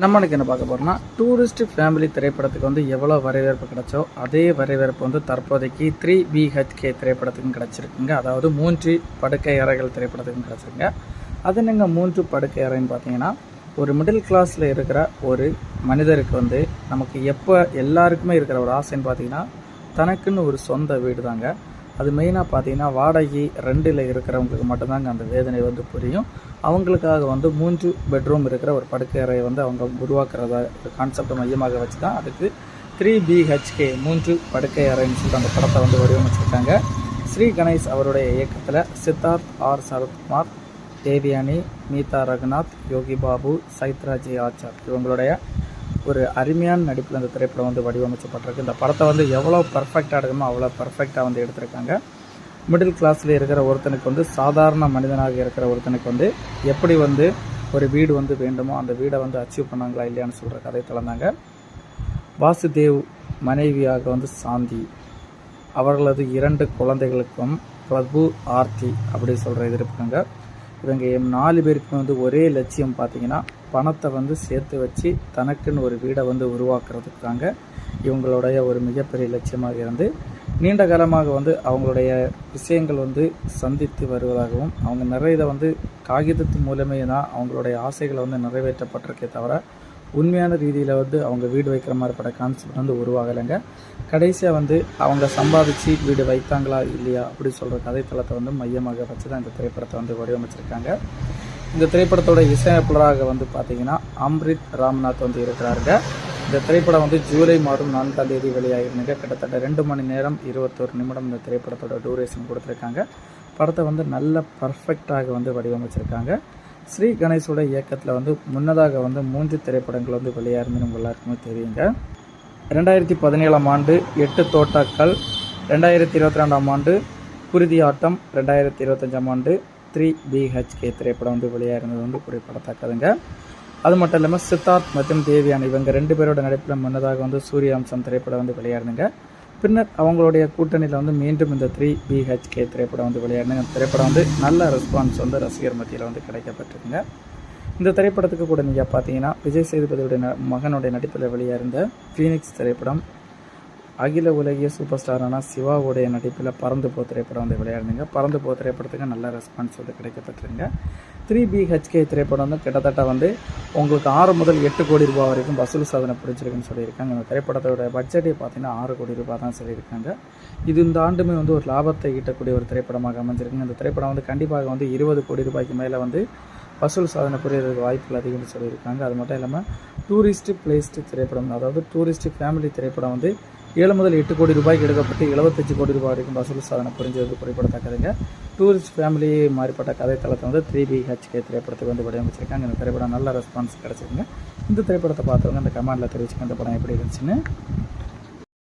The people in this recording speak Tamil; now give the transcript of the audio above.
நம்மளுக்கு என்ன பார்க்க போகிறோம்னா டூரிஸ்ட் ஃபேமிலி திரைப்படத்துக்கு வந்து எவ்வளோ வரவேற்பு கிடைச்சோ அதே வரவேற்பு வந்து தற்போதைக்கு த்ரீ பிஹெச்கே திரைப்படத்துக்கும் கிடச்சிருக்குங்க. அதாவது மூன்று படுக்கை அறைகள் திரைப்படத்துக்கும் கிடச்சிருங்க அது நீங்கள் மூன்று படுக்கை அறைன்னு பார்த்தீங்கன்னா ஒரு மிடில் கிளாஸில் இருக்கிற ஒரு மனிதருக்கு வந்து நமக்கு எப்போ எல்லாருக்குமே இருக்கிற ஒரு ஆசைன்னு பார்த்தீங்கன்னா தனக்குன்னு ஒரு சொந்த வீடு தாங்க அது மெயினாக பார்த்தீங்கன்னா வாடகை ரெண்டில் இருக்கிறவங்களுக்கு மட்டும்தாங்க அந்த வேதனை வந்து புரியும். அவங்களுக்காக வந்து மூன்று பெட்ரூம் இருக்கிற ஒரு படுக்கை அறையை வந்து அவங்க உருவாக்குறதா கான்செப்டை மையமாக வச்சு தான் அதுக்கு த்ரீ பிஹெச்கே மூன்று படுக்கை அறைன்னு சொல்லிட்டு அந்த படத்தை வந்து வடிவமைச்சிருக்காங்க. ஸ்ரீ கணேஷ் அவருடைய இயக்கத்தில் சித்தார்த் ஆர் சரத்குமார் தேவியானி மீதா ரகுநாத் யோகி பாபு சைத்ராஜி ஆச்சார் இவங்களுடைய ஒரு அருமையான நடிப்பில் இந்த திரைப்படம் வந்து வடிவமைக்கப்பட்டிருக்கு. இந்த படத்தை வந்து எவ்வளோ பர்ஃபெக்டாக எடுக்கணுமோ அவ்வளோ பர்ஃபெக்டாக வந்து எடுத்திருக்காங்க. மிடில் கிளாஸில் இருக்கிற ஒருத்தனுக்கு வந்து சாதாரண மனிதனாக இருக்கிற ஒருத்தனுக்கு வந்து எப்படி வந்து ஒரு வீடு வந்து வேண்டுமோ அந்த வீடை வந்து அச்சீவ் பண்ணாங்களா இல்லையான்னு சொல்கிற கதை திறந்தாங்க. வாசுதேவ் மனைவியாக வந்து சாந்தி அவர்களது இரண்டு குழந்தைகளுக்கும் பிரபு ஆர்த்தி அப்படி சொல்கிற இது இருக்காங்க. இவங்க நாலு பேருக்கும் வந்து ஒரே லட்சியம் பார்த்தீங்கன்னா பணத்தை வந்து சேர்த்து வச்சு தனக்குன்னு ஒரு வீடை வந்து உருவாக்குறதுக்காக இவங்களுடைய ஒரு மிகப்பெரிய லட்சியமாக இருந்து நீண்ட காலமாக வந்து அவங்களுடைய விஷயங்கள் வந்து சந்தித்து வருவதாகவும் அவங்க நிறைய இதை வந்து காகிதத்து மூலமே தான் அவங்களுடைய ஆசைகளை வந்து நிறைவேற்றப்பட்டிருக்கே தவிர உண்மையான ரீதியில் வந்து அவங்க வீடு வைக்கிற மாதிரிப்பட்ட கான்செப்ட் வந்து உருவாகலைங்க. கடைசியாக வந்து அவங்க சம்பாதிச்சு வீடு வைத்தாங்களா இல்லையா அப்படி சொல்கிற கதைத்தளத்தை வந்து மையமாக வச்சு தான் இந்த திரைப்படத்தை வந்து வடிவமைச்சிருக்காங்க. இந்த திரைப்படத்தோட இசையமைப்பாளராக வந்து பார்த்தீங்கன்னா அம்ரித் ராம்நாத் வந்து இருக்கிறாருங்க. இந்த திரைப்படம் வந்து ஜூலை மாதம் நான்காம் தேதி வெளியாகிருந்துங்க கிட்டத்தட்ட ரெண்டு மணி நேரம் இருபத்தோரு நிமிடம் இந்த திரைப்படத்தோட டூரேஷன் கொடுத்துருக்காங்க. படத்தை வந்து நல்ல பர்ஃபெக்டாக வந்து வடிவமைச்சிருக்காங்க. ஸ்ரீ கணேஷோட இயக்கத்தில் வந்து முன்னதாக வந்து மூன்று திரைப்படங்கள் வந்து வெளியாயிருந்து நம்ம எல்லாருக்குமே தெரியுங்க. ரெண்டாயிரத்தி பதினேழாம் ஆண்டு எட்டு தோட்டாக்கள் ரெண்டாயிரத்தி இருபத்தி ரெண்டாம் ஆண்டு குருதி ஆட்டம் ரெண்டாயிரத்தி இருபத்தஞ்சாம் ஆண்டு த்ரீ பிஹெச்கே திரைப்படம் வந்து வெளியாயிருந்தது வந்து குறிப்பிடத்தக்கதுங்க. அது மட்டும் இல்லாமல் சித்தார்த் மற்றும் தேவியான் இவங்க ரெண்டு பேரோட நடிப்பில் முன்னதாக வந்து சூரியவம்சம் திரைப்படம் வந்து வெளியாயிருந்துங்க. பின்னர் அவங்களுடைய கூட்டணியில் வந்து மீண்டும் இந்த த்ரீ பிஹெச்கே திரைப்படம் வந்து வெளியாடுங்க இந்த திரைப்படம் வந்து நல்ல ரெஸ்பான்ஸ் வந்து ரசிகர் மத்தியில் வந்து கிடைக்கப்பட்டிருக்குங்க. இந்த திரைப்படத்துக்கு கூட நீங்கள் பார்த்தீங்கன்னா விஜய் சேதுபதியுடைய மகனுடைய நடிப்பில் வெளியாக இருந்த ஃபீனிக்ஸ் திரைப்படம் அகில உலகிய சூப்பர் ஸ்டாரான சிவாவுடைய நடிப்பில் பறந்து போ திரைப்படம் வந்து விளையாடுங்க பறந்து போ திரைப்படத்துக்கு நல்ல ரெஸ்பான்ஸ் வந்து கிடைக்கப்பட்டிருங்க த்ரீ பிஹெச்கே திரைப்படம் வந்து கிட்டத்தட்ட வந்து உங்களுக்கு ஆறு முதல் எட்டு கோடி ரூபாய் வரைக்கும் வசூல் சாதனை பிடிச்சிருக்குன்னு சொல்லியிருக்காங்க. இந்த திரைப்படத்தோட பட்ஜெட்டே பார்த்தீங்கன்னா ஆறு கோடி ரூபாய் தான் சொல்லியிருக்காங்க. இது இந்த ஆண்டுமே வந்து ஒரு லாபத்தை ஈட்டக்கூடிய ஒரு திரைப்படமாக அமைஞ்சிருக்குங்க. இந்த திரைப்படம் வந்து கண்டிப்பாக வந்து இருபது கோடி ரூபாய்க்கு மேலே வந்து வசூல் சாதனை புரியறதுக்கு வாய்ப்புகள் அதிகம்னு சொல்லியிருக்காங்க. அது மட்டும் இல்லாமல் டூரிஸ்ட் பிளேஸ்ட் திரைப்படம் அதாவது டூரிஸ்ட் ஃபேமிலி திரைப்படம் வந்து ஏழு முதல் எட்டு கோடி ரூபாய்க்கு எடுக்கப்பட்டு எழுபத்தஞ்சு கோடி ரூபாய் வரைக்கும் வசூல் சாதனை புரிஞ்சது குறிப்பிடத்தக்கதுங்க டூரிஸ்ட் ஃபேமிலி மாறிப்பட்ட கதைத்தளத்தை வந்து த்ரீ பிஹெச்கே திரைப்படத்துக்கு வந்து வடிவமைச்சிருக்காங்க. இந்த திரைப்படம் நல்ல ரெஸ்பான்ஸ் கிடச்சிருங்க இந்த திரைப்படத்தை பார்த்தவங்க இந்த கமெண்டில் தெரிவிச்சுக்க இந்த படம் எப்படி இருந்துச்சுன்னு.